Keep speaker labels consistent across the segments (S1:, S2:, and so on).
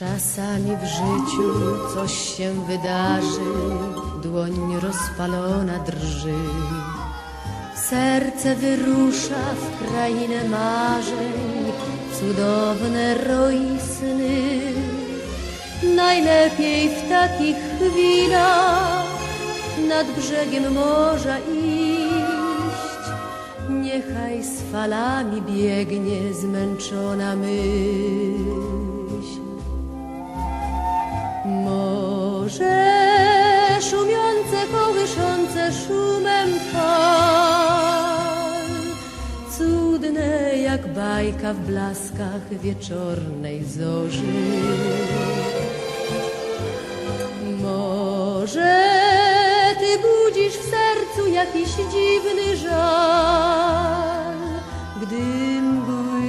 S1: Czasami w życiu coś się wydarzy, dłoń rozpalona drży. Serce wyrusza w krainę marzeń, cudowne roi sny. Najlepiej w takich chwilach nad brzegiem morza iść. Niechaj z falami biegnie zmęczona myśl. Morze szumiące, kołyszące szumem fal, cudne jak bajka w blaskach wieczornej zorzy. Może ty budzisz w sercu jakiś dziwny żal, gdy mgły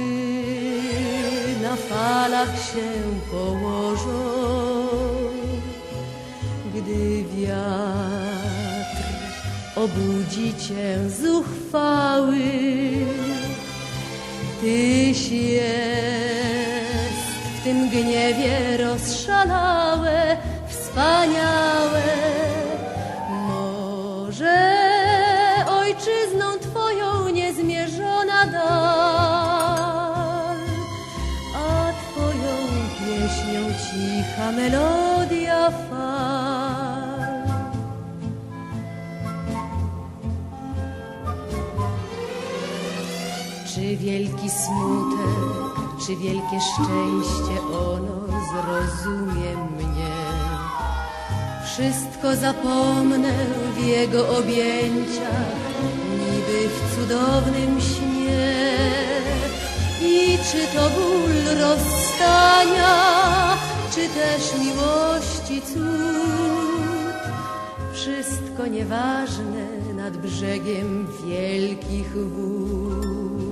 S1: na falach się położą, gdy wiatr obudzi cię zuchwały. Tyś jest w tym gniewie rozszalałe, wspaniałe. Może ojczyzną twoją niezmierzona dal, a twoją pieśnią cicha melodia fal. Czy wielki smutek, czy wielkie szczęście ono zrozumie mnie? Wszystko zapomnę w jego objęciach, niby w cudownym śnie. I czy to ból rozstania, czy też miłości cud? Wszystko nieważne nad brzegiem wielkich wód.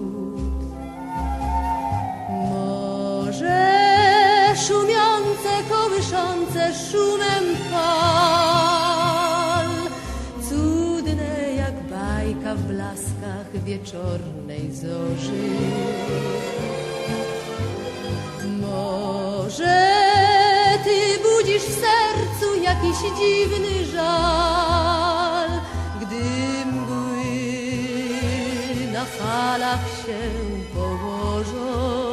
S1: Kołyszące szumem fal, cudne jak bajka w blaskach wieczornej zorzy. Może ty budzisz w sercu jakiś dziwny żal, gdy mgły na falach się położą,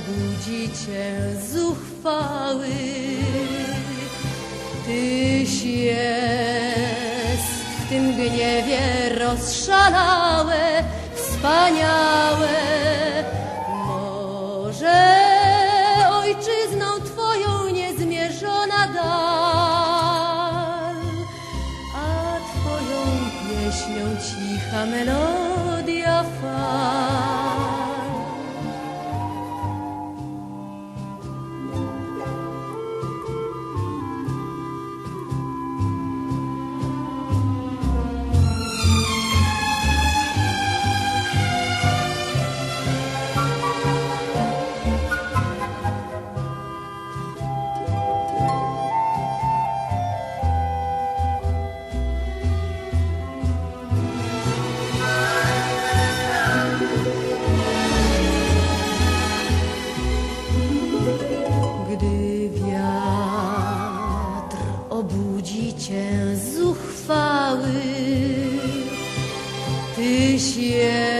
S1: obudzi cię zuchwały. Tyś jest w tym gniewie rozszalałe, wspaniałe. Może ojczyzną twoją niezmierzona dal, a twoją pieśnią cicha melodia fal. 一些